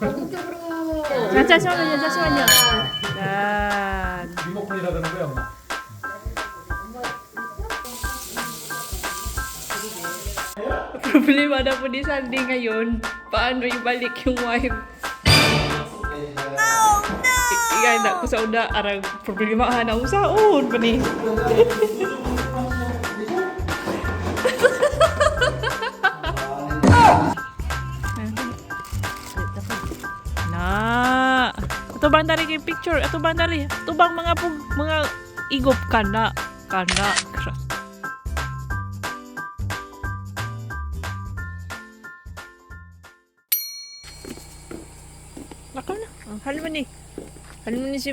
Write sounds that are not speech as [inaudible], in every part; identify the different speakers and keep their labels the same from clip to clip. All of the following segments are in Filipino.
Speaker 1: 오른쪽으로.
Speaker 2: 자, 잠시만요, 잠시만요. Yan.
Speaker 3: 리모컨이라 그러는 거야, 엄마.
Speaker 2: Problema na po ni Sandy ngayon. Paano ibalik yung wife? Oh, no! Iyan na ko sa una, arang problema ha na usaon pa ni. tubang tari game picture, atau bang tari, tubang bang mengapung, mengal, igup kanda, kanda, keras. nakana. Ang halman ni. Halman ni si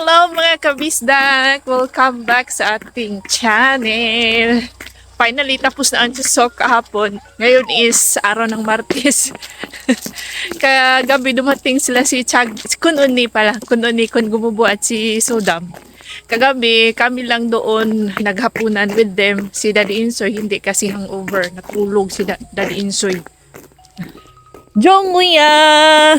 Speaker 2: Hello mga kabisdak! Welcome back sa ating channel. Finally, tapos na ang susok kahapon. Ngayon is araw ng Martes. [laughs] Kagabi dumating sila si Chag, si Kununi pala, Kununi kun gumubo at si Sodam. Kagabi, kami lang doon naghapunan with them. Si Daddy Insoy, hindi kasi hangover. Natulog si Da- Daddy Insoy. Jonguya!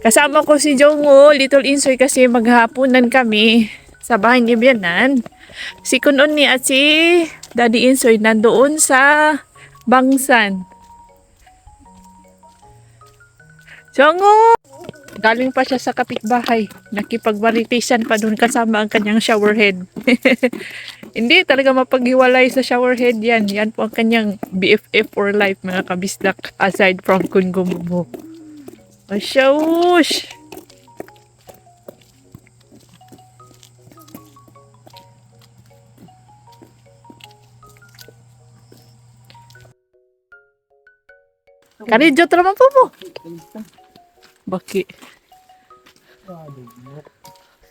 Speaker 2: Kasama ko si Jongo, Little Insoy kasi maghapunan kami sa bahay ni Bianan. Si Kununi at si Daddy Insoy nandoon sa Bangsan. Jongo! Galing pa siya sa kapitbahay. Nakipag-varitation pa doon kasama ang kanyang shower head. [laughs] Hindi talaga mapaghiwalay sa shower head yan. Yan po ang kanyang BFF for life mga kabisdak aside from kun gumubo. Masyawush! Karidyo naman po po. Baki.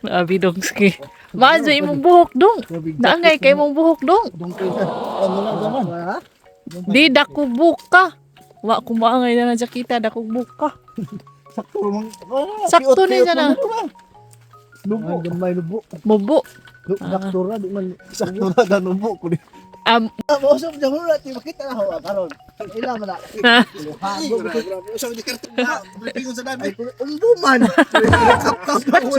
Speaker 2: Abi dongski. Mazo imong buhok dong. Naangay kay imong buhok dong.
Speaker 4: Dong ano?
Speaker 2: Di dako buka. Wa ko maangay na na kita dako buka. [laughs]
Speaker 4: Sakto. Ah,
Speaker 2: Sakto ni
Speaker 4: naman
Speaker 2: ah.
Speaker 4: ito, ah. Lubo. Gamay lubo.
Speaker 2: Mubo.
Speaker 4: Sakto na, di man. Sakto na, da lubo ko di.
Speaker 2: Um,
Speaker 4: dyan mo na, di makita na ako, ah, karon. Ila man na. Hago, usap di karton na. Pingon sa dami. Umbuman. Kap-kap [laughs] na ako.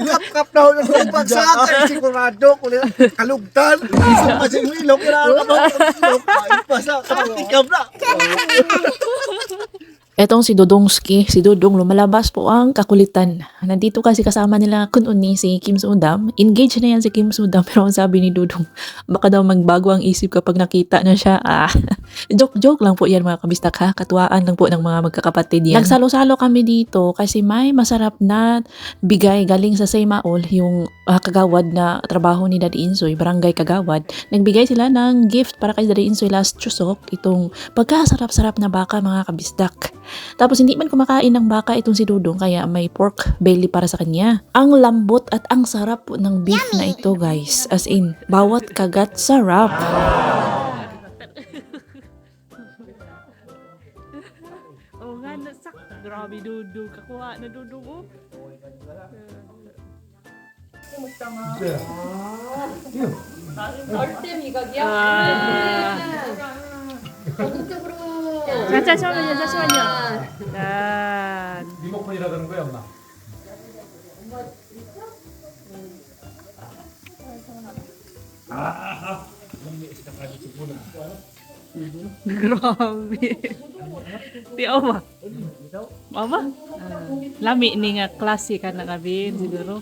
Speaker 4: Kap-kap na ako ng lumpag sa akin. Sigurado nila. Kalugtan. Isang pa sa ilok. Kailangan ka ba ilok? Ay, pa sa katikam na. [laughs] [laughs]
Speaker 5: Etong si Dodongski, si Dodong lumalabas po ang kakulitan. Nandito kasi kasama nila kununi si Kim Sudam. Engaged na yan si Kim Sudam [laughs] pero ang sabi ni Dodong, baka daw magbago ang isip kapag nakita na siya. Ah, [laughs] joke-joke lang po yan mga kabistak ha. Katuwaan lang po ng mga magkakapatid yan. Nagsalo-salo kami dito kasi may masarap na bigay galing sa Seymaol yung ah, kagawad na trabaho ni Daddy Insoy, barangay kagawad. Nagbigay sila ng gift para kay Daddy Insoy last chusok, itong pagkasarap-sarap na baka mga kabisdak. Tapos hindi man kumakain ng baka itong si Dudong kaya may pork belly para sa kanya. Ang lambot at ang sarap po ng beef na ito guys. As in, bawat kagat sarap. [laughs]
Speaker 2: oh nga na sak. Grabe dudu. Kakuha na dudu ko.
Speaker 1: 절대 미각이야.
Speaker 2: Ah.
Speaker 1: 오른쪽으로.
Speaker 2: 자, 잠시만요, 잠시만요. Yan.
Speaker 3: 리모컨이라 그러는 거야, 엄마.
Speaker 2: Grabe. Di ba? Mama? Lami ni nga klase ka na kabin siguro.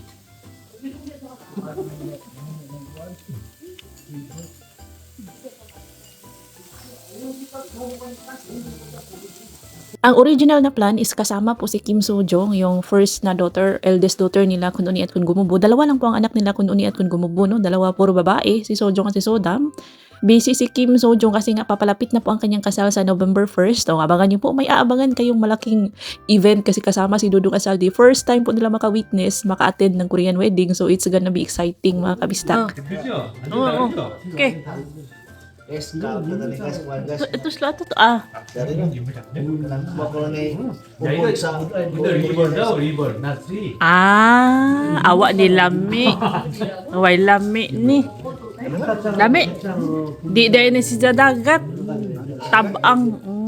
Speaker 5: Ang original na plan is kasama po si Kim So Jong, yung first na daughter, eldest daughter nila Kununi at Kun Gumubo. Dalawa lang po ang anak nila Kununi at Kun Gumubo, no? Dalawa puro babae, si So Jong at si Sodam. Busy si Kim So Jong kasi nga papalapit na po ang kanyang kasal sa November 1st. O, abangan niyo po, may aabangan kayong malaking event kasi kasama si Dudong Asaldi. First time po nila maka-witness, maka-attend ng Korean wedding. So, it's gonna be exciting mga kabistak.
Speaker 3: 그죠?
Speaker 2: Oo, oo. Okay.
Speaker 4: Es kalau kita nih
Speaker 5: es. Itu satu ah.
Speaker 4: Dari
Speaker 3: yang jemput aku. Kenapa kalau nih?
Speaker 5: Ah, awak di lami, awak lami ni. Lami di daerah si jadagat, tabang. Hmm.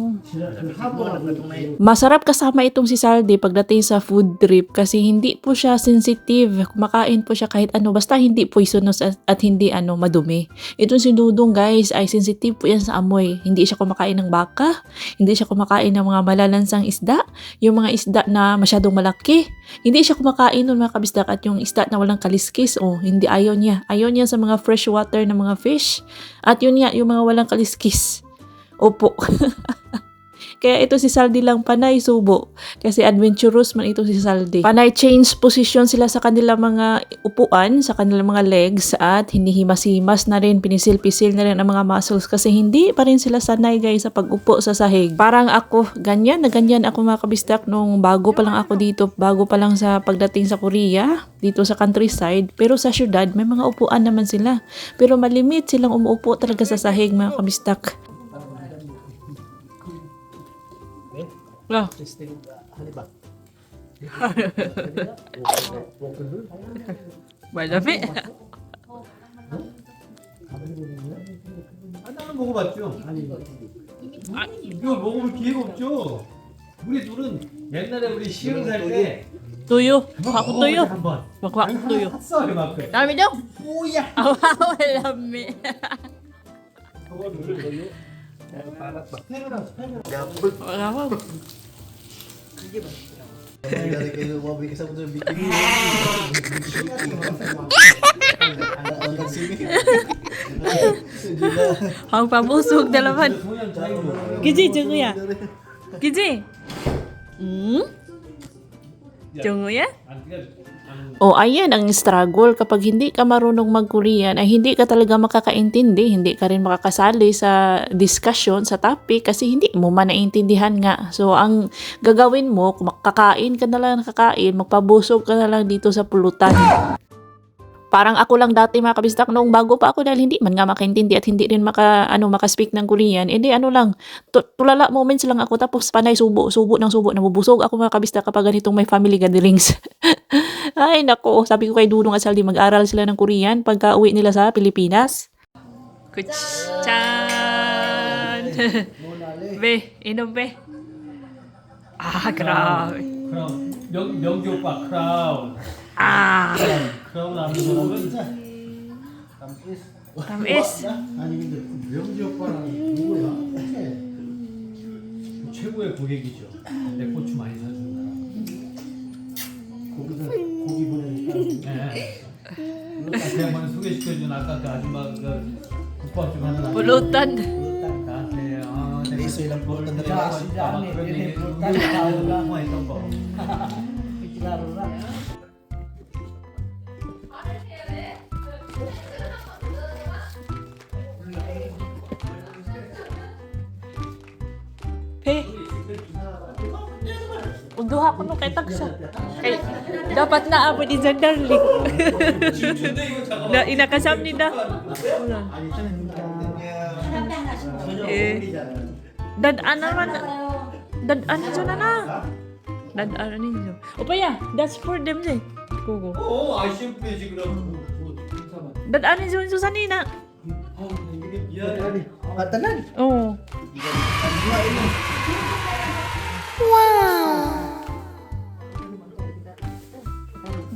Speaker 5: Masarap kasama itong si Saldi pagdating sa food trip kasi hindi po siya sensitive. Kumakain po siya kahit ano. Basta hindi poisonous at, at hindi ano madumi. Itong si Dudong guys ay sensitive po yan sa amoy. Hindi siya kumakain ng baka. Hindi siya kumakain ng mga malalansang isda. Yung mga isda na masyadong malaki. Hindi siya kumakain nun mga kabisdak at yung isda na walang kaliskis. Oh, hindi ayaw niya. Ayaw niya sa mga fresh water na mga fish. At yun nga, yung mga walang kaliskis. Opo. [laughs] Kaya ito si Saldi lang panay subo. Kasi adventurous man ito si Saldi. Panay change position sila sa kanilang mga upuan, sa kanilang mga legs at hinihimas-himas na rin, pinisil-pisil na rin ang mga muscles kasi hindi pa rin sila sanay guys sa pag-upo sa sahig. Parang ako, ganyan na ganyan ako mga kabistak nung bago pa lang ako dito, bago pa lang sa pagdating sa Korea, dito sa countryside. Pero sa syudad, may mga upuan naman sila. Pero malimit silang umuupo talaga sa sahig mga kabistak. 야. 말잡이?
Speaker 3: 아, 나는 먹어봤죠. 아니, 이거 먹어볼 기회가 없죠. 우리 둘은 옛날에 우리 시흥 살때
Speaker 5: 또요?
Speaker 3: 바꾸
Speaker 5: 또요?
Speaker 3: 바꾸 아, 또요?
Speaker 5: 남이죠?
Speaker 4: 뭐야?
Speaker 5: 아와
Speaker 4: 람미 그거를 Gambut. Apa? Dari kayak mau
Speaker 5: bikin sama tuh
Speaker 3: bikin. Hang pa busog dalaman.
Speaker 5: Giji jungo ya. Giji. Hmm? Jungo ya? O ayan ang struggle kapag hindi ka marunong mag-Korean ay hindi ka talaga makakaintindi, hindi ka rin makakasali sa discussion, sa topic kasi hindi mo man naintindihan nga. So ang gagawin mo, kakain ka na lang kakain, magpabusog ka na lang dito sa pulutan. Parang ako lang dati mga kabistak noong bago pa ako dahil hindi man nga makaintindi at hindi rin maka, ano, makaspeak ng Korean. Edi ano lang, tu- tulala moments lang ako tapos panay subo, subo ng subo, nabubusog ako mga kabistak kapag ganitong may family gatherings. [laughs] Ay, nako. Sabi ko kay Dudong at Saldi, mag-aral sila ng Korean pagka uwi nila sa Pilipinas. Kuchan! [laughs] be, inom be. Ah, grabe.
Speaker 3: 크 아. 최고의 고객이죠. 내 고추 많이 사준
Speaker 4: 나라. 거기다 고기 보내니까.
Speaker 3: 네. 그 양반을 소개시켜준 아까 그 아줌마가 국밥 좀 하는. 블루탄. Eso y la puerta de
Speaker 5: la casa. Claro, claro. kay taksa. Kay dapat [laughs] eh, na apo ni Zandarling. na inakasam ni da. Eh. Dad ana man. Dad ana jo na na. Dad ana ni jo. Opaya, that's for them je. Kugo.
Speaker 3: Oh, I should be siguro. Dad ana jo
Speaker 5: so sanina. Matanan. Ya, ya. Oh. Wow.
Speaker 3: 미안해.
Speaker 4: Matanan.
Speaker 5: Oo.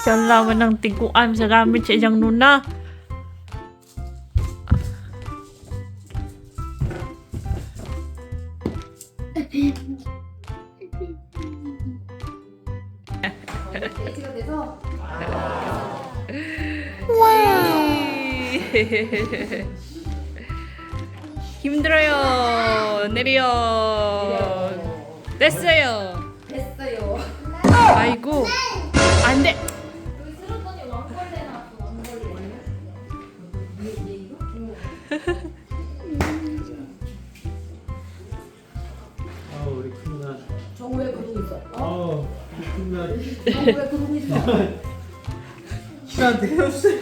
Speaker 5: Siya laman ng tiguan sa gamit sa iyang nuna.
Speaker 2: 힘들어요. 내려. 됐어요.
Speaker 1: 됐어요.
Speaker 2: 아이고. 안 돼.
Speaker 3: 누나.
Speaker 6: 정우에 그러고 있어.
Speaker 3: 시간 되었어요.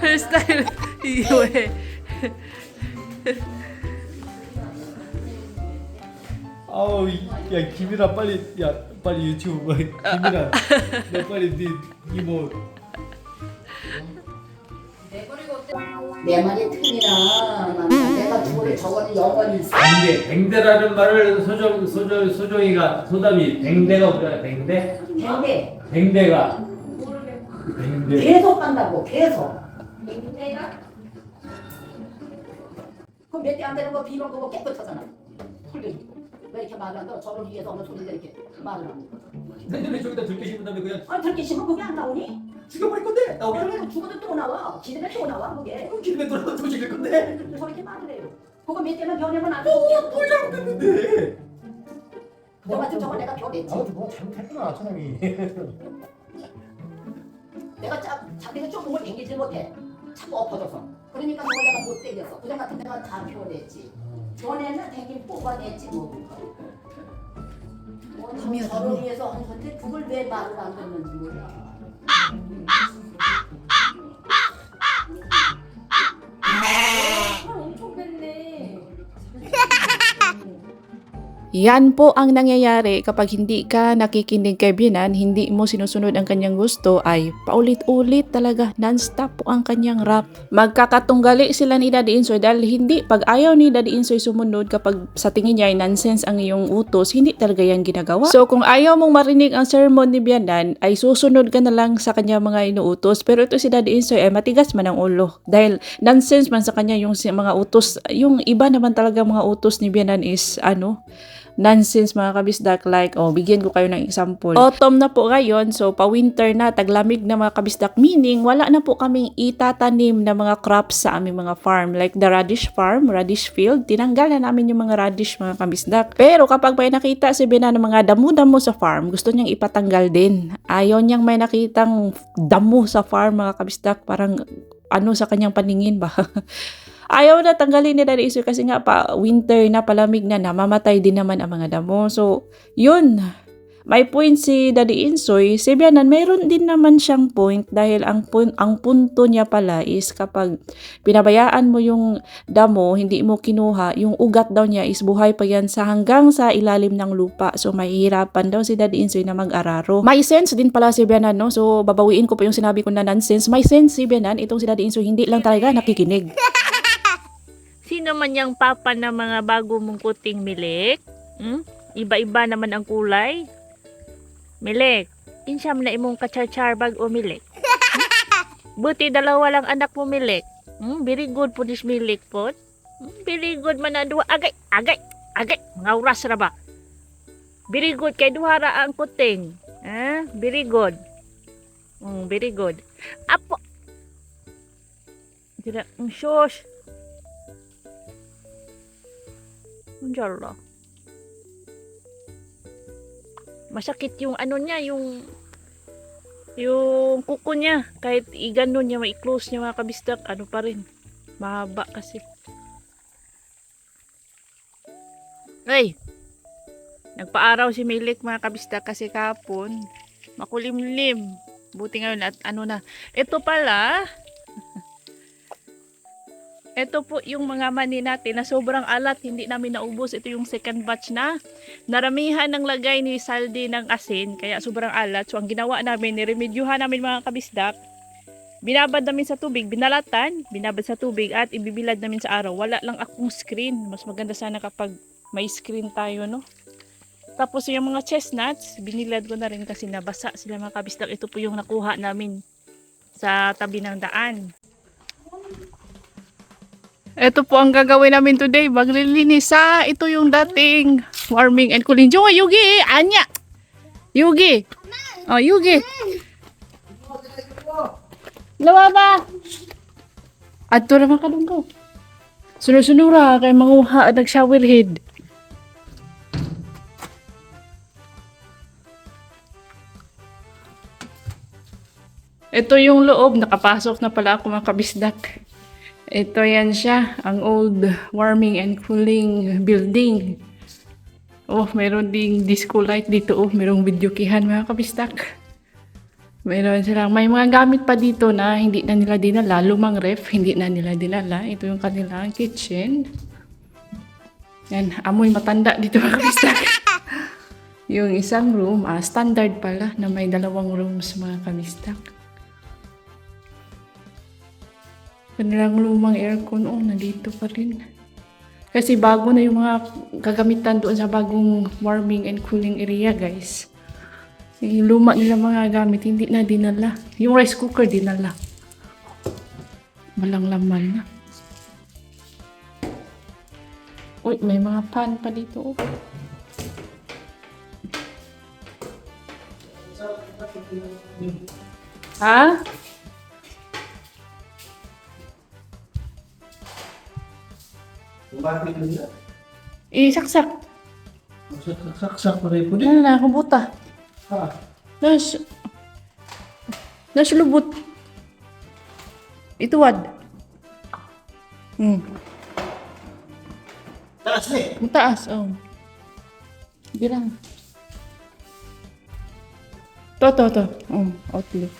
Speaker 2: 헤어스타일 이거 해.
Speaker 3: 아우 이- 야 김이라 빨리 야 빨리 유튜브 김이라 너 빨리 네 이모
Speaker 6: 내 말이 틀리나. 내가 저거를 저거는 영원히 있어.
Speaker 3: 뱅대 뱅대라는 말을 소정 소정 소정이가 소담이 뱅대가 뭐야 뱅대
Speaker 6: 근데
Speaker 3: 뱅대가 뱅대
Speaker 6: 계속 간다고 계속. 그럼 몇대안 되는 거 비번 거고 깨끗하잖아. 훌륭히. 왜 이렇게 말을 안 들어? 저를 위해서 없는 소리를 이렇게 말을 안 해.
Speaker 3: 근데 저기다 들깨 심은 다음에 그냥
Speaker 6: 아니 들기 싫으면 그게 안 나오니?
Speaker 3: 죽여버릴 건데
Speaker 6: 나오면 죽어도 또 나와. 기름에 또 나와 그게.
Speaker 3: 기름에 돌아서 또 죽일 건데
Speaker 6: 저렇게 말을 해요. 그거 몇 대만 변하면 안 돼.
Speaker 3: 뭘 잘못했는데
Speaker 6: 저 같은 저거 내가 변했지.
Speaker 4: 뭐 잘못했구나 저놈이. [laughs]
Speaker 6: 내가 자, 자기가 좀 몸을 당기지 못해. 자꾸 엎어져서. 그러니까 그걸 내가 못 당겼어. 그전 같은 내가 잘 표현했지. 전에는 당긴 뽑아냈지 뭐. 뭐 저를 저를 위해서 한 건데 그걸 왜 말을 안 듣는지 몰라.
Speaker 1: 아,
Speaker 5: Yan po ang nangyayari kapag hindi ka nakikinig kay Binan, hindi mo sinusunod ang kanyang gusto ay paulit-ulit talaga, non-stop po ang kanyang rap. Magkakatunggali sila ni Daddy Insoy dahil hindi, pag ayaw ni Daddy Insoy sumunod kapag sa tingin niya ay nonsense ang iyong utos, hindi talaga yan ginagawa. So kung ayaw mong marinig ang sermon ni Bianan, ay susunod ka na lang sa kanya mga inuutos. Pero ito si Daddy Insoy ay matigas man ang ulo dahil nonsense man sa kanya yung mga utos. Yung iba naman talaga mga utos ni Bianan is ano, nonsense mga kabisdak. Like oh bigyan ko kayo ng example. Autumn na po ngayon so pa winter na taglamig na mga kabisdak. Meaning wala na po kaming itatanim na mga crops sa aming mga farm. Like the radish farm radish field tinanggal na namin yung mga radish mga kabisdak. Pero kapag may nakita si Bina ng mga damo-damo sa farm gusto niyang ipatanggal din. Ayaw niyang may nakitang damo sa farm mga kabisdak. Parang ano sa kanyang paningin ba [laughs] Ayaw na tanggalin ni Daddy Isoy kasi nga pa winter na palamig na namamatay din naman ang mga damo. So, yun. May point si Daddy Insoy, si Bianan, mayroon din naman siyang point dahil ang, pun- ang punto niya pala is kapag pinabayaan mo yung damo, hindi mo kinuha, yung ugat daw niya is buhay pa yan sa hanggang sa ilalim ng lupa. So, mahihirapan daw si Daddy Insoy na mag-araro. May sense din pala si Bianan, no? So, babawiin ko pa yung sinabi ko na nonsense. May sense si Bianan, itong si Daddy Insoy, hindi lang talaga nakikinig. [laughs]
Speaker 2: Sino man yung papa ng mga bago mong kuting milik? Hmm? Iba-iba naman ang kulay. Milik, kinsam na imong kachar-char bag o milik. Hmm? [laughs] Buti dalawa lang anak mo milik. Hmm? Very good po this milik po. Hmm? Very good man na duha. Agay, agay, agay. Mga oras ra ba? Very good kay duha ra ang kuting. Ah, very good. Hmm, very good. Apo. Tidak, mm, shush. Jala. Masakit yung ano niya, yung yung kuko niya. Kahit i-ganon niya, ma-close niya mga kabistak, ano pa rin. Mahaba kasi. Ay! Nagpaaraw si Milik mga kabistak kasi kapon. Makulimlim. Buti ngayon at ano na. Ito pala, ito po yung mga mani natin na sobrang alat, hindi namin naubos. Ito yung second batch na. Naramihan ng lagay ni Saldi ng asin, kaya sobrang alat. So ang ginawa namin, niremedyohan namin mga kabisdak. Binabad namin sa tubig, binalatan, binabad sa tubig at ibibilad namin sa araw. Wala lang akong screen. Mas maganda sana kapag may screen tayo, no? Tapos yung mga chestnuts, binilad ko na rin kasi nabasa sila mga kabisdak. Ito po yung nakuha namin sa tabi ng daan. Ito po ang gagawin namin today. Maglilinis sa ito yung dating warming and cooling. Junga, Yugi! Anya! Yugi! Oh, Yugi! Lawa ba? Adto naman ka dun ko. Sunod-sunura kay manguha at nag-shower head. Ito yung loob. Nakapasok na pala ako mga kabisdak. Ito yan siya. Ang old warming and cooling building. Oh, meron ding disco light dito. Oh, merong video kihan mga kabisdak. Meron silang, may mga gamit pa dito na hindi na nila dinala. Lumang ref, hindi na nila dinala. Ito yung kanilang kitchen. Yan, amoy matanda dito mga kabisdak. [laughs] yung isang room, ah, standard pala na may dalawang rooms mga kabisdak. Kanilang lumang aircon, oh, nandito pa rin. Kasi bago na yung mga gagamitan doon sa bagong warming and cooling area, guys. Yung luma nila mga gamit, hindi na dinala. Yung rice cooker, dinala. Walang laman na. Uy, may mga pan pa dito. Oh. Ha?
Speaker 3: Bakit nila?
Speaker 2: Eh, saksak.
Speaker 3: Saksak pa rin po din.
Speaker 2: Ano na, kubuta.
Speaker 3: Ha?
Speaker 2: Nas... Nas lubot. Ituwad. Hmm.
Speaker 4: Taas eh.
Speaker 2: Mataas, oh. Birang. To, to, to. Oh, outlook.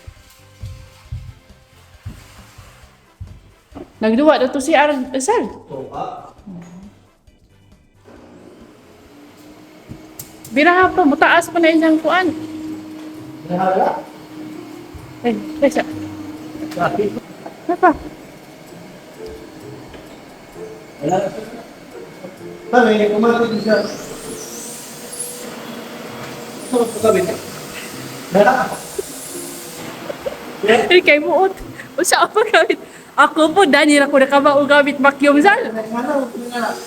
Speaker 2: Nagduwa na to si Arsal.
Speaker 3: Ito ka.
Speaker 2: Biraha pa, mataas pa na isang kuan.
Speaker 3: Nahala.
Speaker 2: Eh, Tessa.
Speaker 3: Bakit?
Speaker 2: Ano pa?
Speaker 3: Wala na. Paano eh, kumakas din siya. Sarap sa gabi. Wala.
Speaker 2: Eh, kay muot. Usa pa gamit. Ako po, dahil ako nakabao gamit vacuum sal.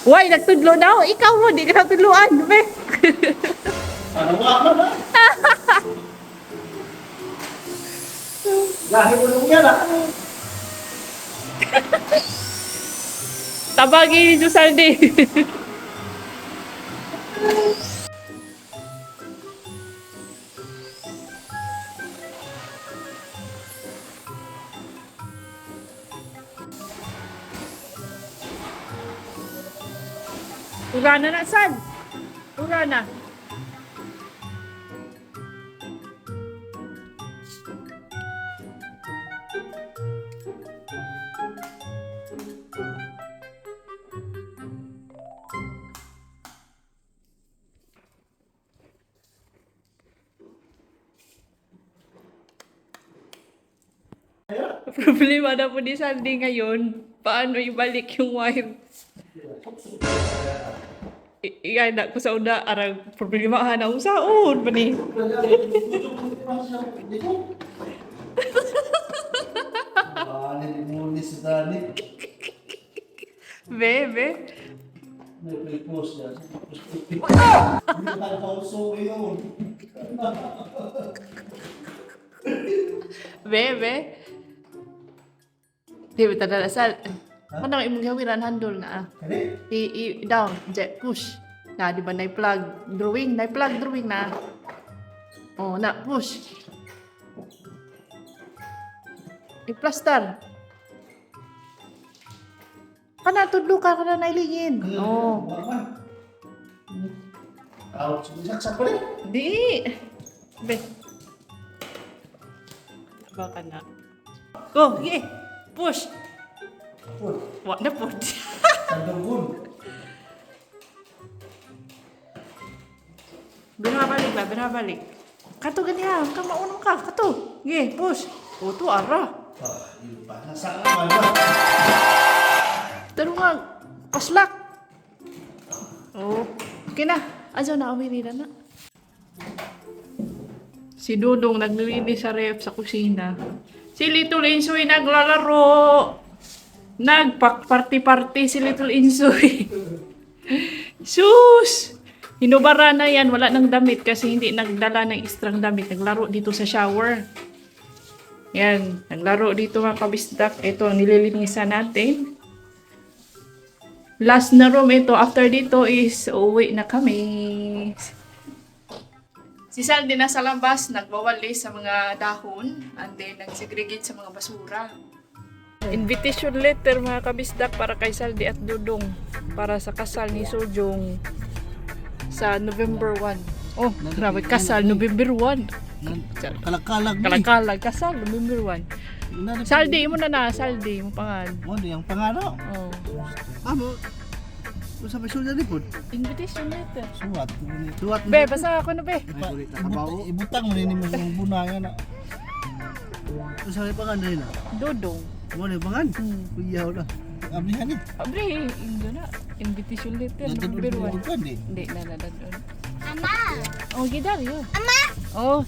Speaker 2: Why, nagtudlo na ako. Ikaw mo, di ka natudloan. Be. [laughs] Tabagi ni Jusaldi. Ura na na, San. Na. Na po ni Sandy ngayon, paano ibalik yung wire? I- Iyan ko sa una, arang problema ha na usaon pa ni. Bebe. Bebe. Di ba tada sal? Ano imong gawiran handle na ah.
Speaker 4: Kani?
Speaker 2: I, i down, jet push. Na di ba na plug drawing, na plug drawing na. Oh, na push. I-plaster. Kana tudlo ka kana nailingin. Oh.
Speaker 4: Ouch. Saksak pa rin.
Speaker 2: Di. Be. Baka na. Go, sige. Push. Wa na po.
Speaker 4: Sandugon.
Speaker 2: Binabalik ba? Binabalik. Kato ganyan. Ka maunong ka. Kato. Sige, push. O, to, ara.
Speaker 4: Ah, yun pa. Nasa naman ba?
Speaker 2: Pero nga, paslak. Oh, okay na. Ajo na, umirira na. Si Dudong naglilinis sa ref sa kusina. Si Little Insoy naglalaro. Nagpak-party-party si Little Insoy. [laughs] Sus! Hinubara na yan. Wala nang damit kasi hindi nagdala ng extrang damit. Naglaro dito sa shower. Yan, naglaro dito mga kabisdak. Ito, nililinisan natin. Last na room ito. After dito is uwi na kami. Si Sal din nasa labas, nagbawali sa mga dahon and then nagsegregate sa mga basura. Invitation letter mga kabisdak para kay Saldi at Dudong para sa kasal ni Sojong sa November 1. Oh, grabe, kasal November 1.
Speaker 4: Kalakalag.
Speaker 2: Kalakalag, kasal November 1. Saldi mo na na, Saldi mo pangan.
Speaker 4: Mo di ang pangano.
Speaker 2: Oh.
Speaker 4: Amo. Kung sa mesyon ni pod.
Speaker 2: Invitation letter.
Speaker 4: Suwat. Suwat.
Speaker 2: Be, basa ako na be.
Speaker 4: Ibut- Ibutang mo ni mo yung bunayan na. Kung sa pangan din na.
Speaker 2: Dudong.
Speaker 4: Mo ni pangan.
Speaker 2: Hmm.
Speaker 4: Kuyaw na. Ablihan ni.
Speaker 2: Abre, indo na. Invitation letter November 1.
Speaker 4: Bukan di.
Speaker 2: Hindi, naladadon. Ama! Oh, gidaryo. Ama! Oh.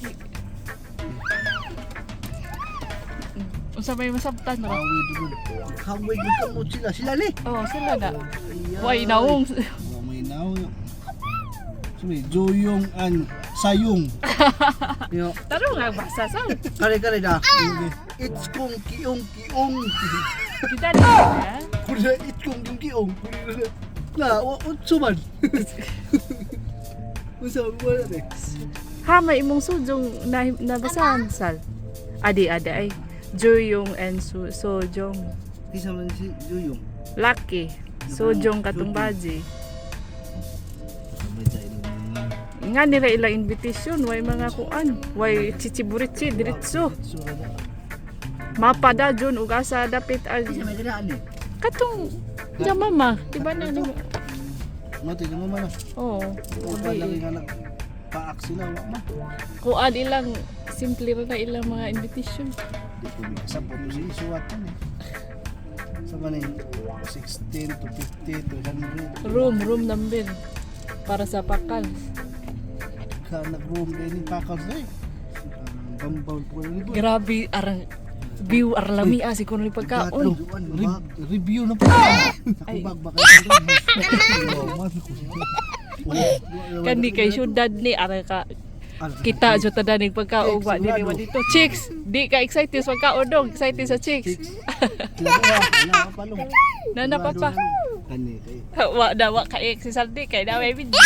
Speaker 2: Unsa may masabtan ra?
Speaker 4: Awi dugod. Kaway dugod mo sila. Sila ni.
Speaker 2: Oh, sila na. Why naong?
Speaker 4: Oh, may naw. Sumi, Joyong an Sayong. [laughs] Yo,
Speaker 2: Taro nga basa sa.
Speaker 4: kare kare da. It's kong kiong kiong.
Speaker 2: Gidaryo na.
Speaker 4: Kuda it's kong kiong kiong. Na, utso man. Usa mo na de.
Speaker 2: Ha, may imong sujong na nabasahan sal. Adi adi ay. Joyong and su Sojong.
Speaker 4: Isa man si Joyong.
Speaker 2: Lucky. Sojong katong baji.
Speaker 4: Ng
Speaker 2: Nga nila ilang invitation, way mga kuan, way chichiburitsi diretso.
Speaker 4: na.
Speaker 2: Mapada jud ug asa dapit
Speaker 4: ganaan ni.
Speaker 2: katong ja mama, di ba na ni
Speaker 4: Mo tayo mo man.
Speaker 2: Oh,
Speaker 4: Upa lang nga nag paak sila wa ma.
Speaker 2: kuan ilang simple ra na ilang mga invitation.
Speaker 4: Di ko sa po si isuwat man eh. Sa maning 16 to 50 to 100.
Speaker 2: Room, room number para sa pakal.
Speaker 4: Ka nag-room any pakals na eh. Gambaw po ni po.
Speaker 2: Grabe arang view arlami ah si kuno ni pagkaon.
Speaker 4: Re- review na po.
Speaker 2: Ay.
Speaker 4: Bag baka
Speaker 2: Kani kay syudad ni ara ka kita jud ta danig pagkaon wa dili wa dito. Chicks, di ka excited sa pagkaon dong, excited sa chicks. [laughs] Nana papa.
Speaker 4: Kani kay
Speaker 2: Wa na wa ka si Saldi kay na may video.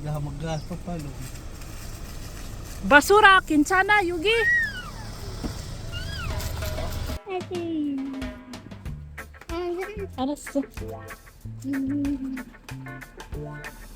Speaker 4: laha [laughs] [laughs] maggas pa palo.
Speaker 2: Basura kinsana yugi. Alas. one.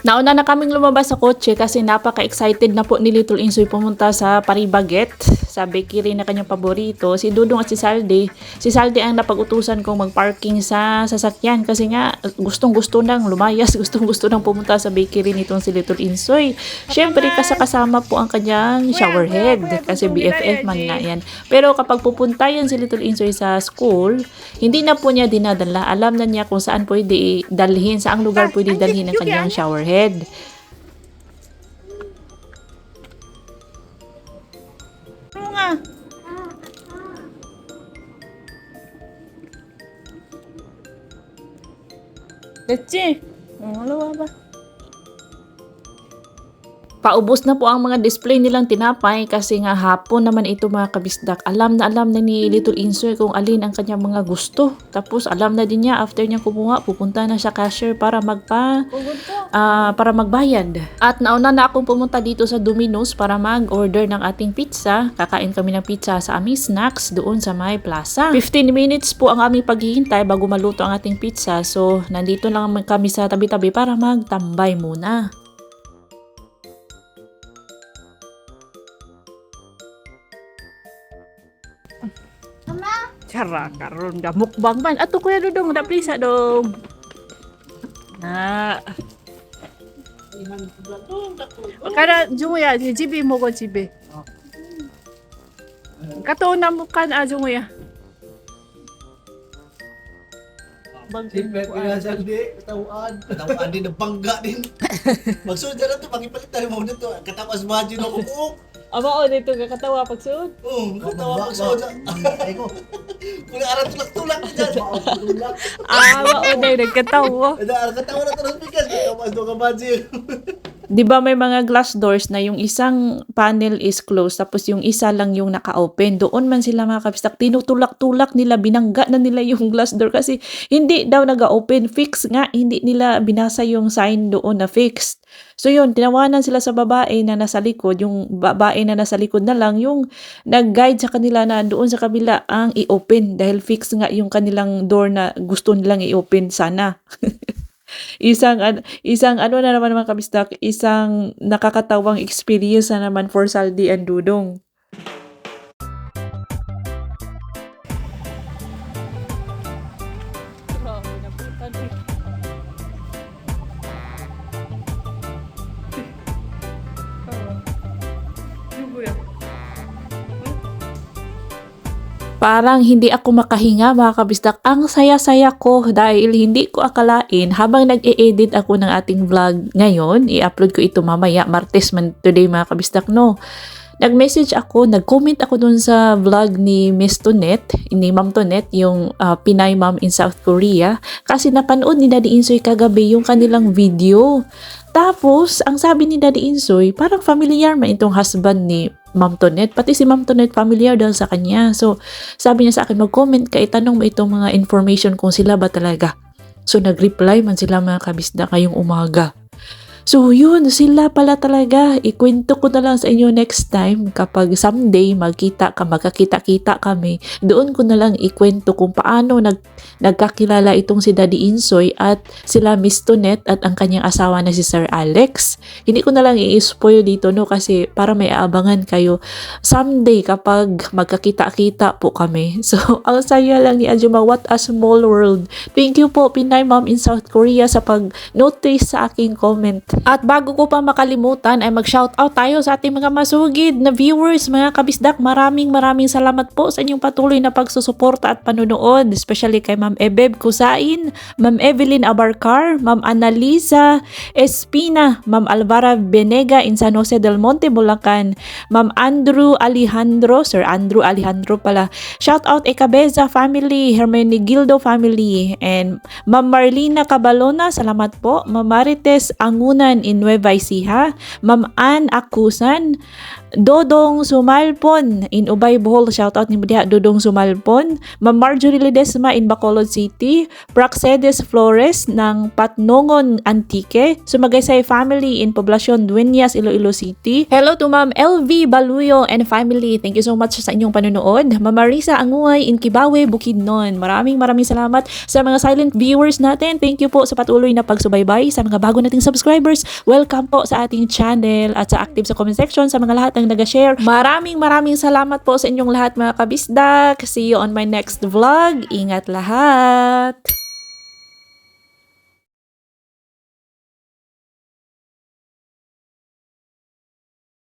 Speaker 5: Nauna na kaming lumabas sa kotse kasi napaka-excited na po ni Little Insoy pumunta sa Paribaget, sa bakery na kanyang paborito. Si Dudong at si Saldi. Si Saldi ang napag-utusan kong mag-parking sa sasakyan kasi nga gustong-gusto nang lumayas, [laughs] gustong-gusto nang pumunta sa bakery nitong si Little Insoy. Siyempre kasakasama po ang kanyang shower head kasi BFF man nga yan. Pero kapag pupunta yan si Little Insoy sa school, hindi na po niya dinadala. Alam na niya kung saan pwede dalhin, saang lugar pwede dalhin ang kanyang shower head.
Speaker 2: Ano nga? Leche. Oh, alawa ba?
Speaker 5: Paubos na po ang mga display nilang tinapay kasi nga hapon naman ito mga kabisdak. Alam na alam na ni Little Insoy kung alin ang kanyang mga gusto. Tapos alam na din niya after niya kumuha, pupunta na sa cashier para magpa ah, para magbayad. At nauna na akong pumunta dito sa Domino's para mag-order ng ating pizza. Kakain kami ng pizza sa aming snacks doon sa may plaza. 15 minutes po ang aming paghihintay bago maluto ang ating pizza. So, nandito lang kami sa tabi-tabi para magtambay muna.
Speaker 2: Cara karon ga mukbang man. Ato kuya dudong da please dong. Na. Kada junguya si jibi mo jibi. Kato na mo kan a junguya.
Speaker 4: Siyempre, pinasal di, katawaan. Katawaan din, nabangga din. Magsunod na to, pagipalitan mo dito. Katapas budget ako ko.
Speaker 2: Ama, o, dito kakatawa pagsuot.
Speaker 4: Oo, katawa pag sa Ay ko. Kung aran tulak-tulak na dyan. Tulak.
Speaker 2: Ah, ama, o, dahil nagkatawa.
Speaker 4: Ada aran katawa na taras bigas. Katawa do ka badzi.
Speaker 5: Di ba may mga glass doors na yung isang panel is closed tapos yung isa lang yung naka-open. Doon man sila mga kabistak, tinutulak-tulak nila, binangga na nila yung glass door kasi hindi daw naga-open. Fix nga, hindi nila binasa yung sign doon na fixed. So yun, tinawanan sila sa babae na nasa likod, yung babae na nasa likod na lang, yung nag-guide sa kanila na doon sa kabila ang i-open dahil fix nga yung kanilang door na gusto nilang i-open sana. [laughs] isang an- isang ano na naman mga kabistak, isang nakakatawang experience na naman for Saldi and Dudong. Parang hindi ako makahinga mga kabistak. Ang saya-saya ko dahil hindi ko akalain habang nag-e-edit ako ng ating vlog ngayon, i-upload ko ito mamaya, Martes man today mga kabistak, no? Nag-message ako, nag-comment ako dun sa vlog ni Miss Tonet, ni Ma'am Tonet, yung ah, Pinay Mom in South Korea. Kasi napanood ni Daddy Insoy kagabi yung kanilang video. Tapos, ang sabi ni Daddy Insoy, parang familiar man itong husband ni Ma'am Tonet. Pati si Ma'am Tonet familiar daw sa kanya. So, sabi niya sa akin, mag-comment ka, itanong mo itong mga information kung sila ba talaga. So, nag-reply man sila mga kabisda ngayong umaga. So, yun, sila pala talaga. Ikwento ko na lang sa inyo next time kapag someday magkita ka, magkakita-kita kami. Doon ko na lang ikwento kung paano nag, nagkakilala itong si Daddy Insoy at sila Miss Tonet at ang kanyang asawa na si Sir Alex. Hindi ko na lang i-spoil dito no kasi para may aabangan kayo someday kapag magkakita-kita po kami. [laughs] So, ang saya lang ni Ajuma, what a small world. Thank you po, Pinay Mom in South Korea sa pag-notice sa aking comment. At bago ko pa makalimutan ay mag-shoutout tayo sa ating mga masugid na viewers, mga kabisdak. Maraming maraming salamat po sa inyong patuloy na pagsusuporta at panunood, especially kay Ma'am Ebeb Kusain, Ma'am Evelyn Abarcar, Ma'am Annalisa Espina, Ma'am Alvara Benega in San Jose del Monte, Bulacan, Ma'am Andrew Alejandro, Sir Andrew Alejandro pala. Shoutout Ekabeza family, Hermione Gildo family, and Ma'am Marlina Cabalona, salamat po. Ma'am Marites Angunan in Nueva Ecija, Ma'am Ann Akusan, Dodong Sumalpon in Ubay Bohol, shoutout ni Mudiha, Dodong Sumalpon, Ma'am Marjorie Ledesma in Bacolod City, Praxedes Flores ng Patnongon Antique, Sumagaysay family in Poblacion Dueñas, Iloilo City. Hello to Ma'am LV Baluyo and family. Thank you so much sa inyong panonood. Ma'am Marisa Anguay in Kibawe, Bukidnon. Maraming maraming salamat sa mga silent viewers natin. Thank you po sa patuloy na pagsubaybay. Sa mga bago nating subscribers, welcome po sa ating channel at sa active sa comment section sa mga lahat ng nag-share. Maraming maraming salamat po sa inyong lahat mga kabisdak. See you on my next vlog. Ingat lahat!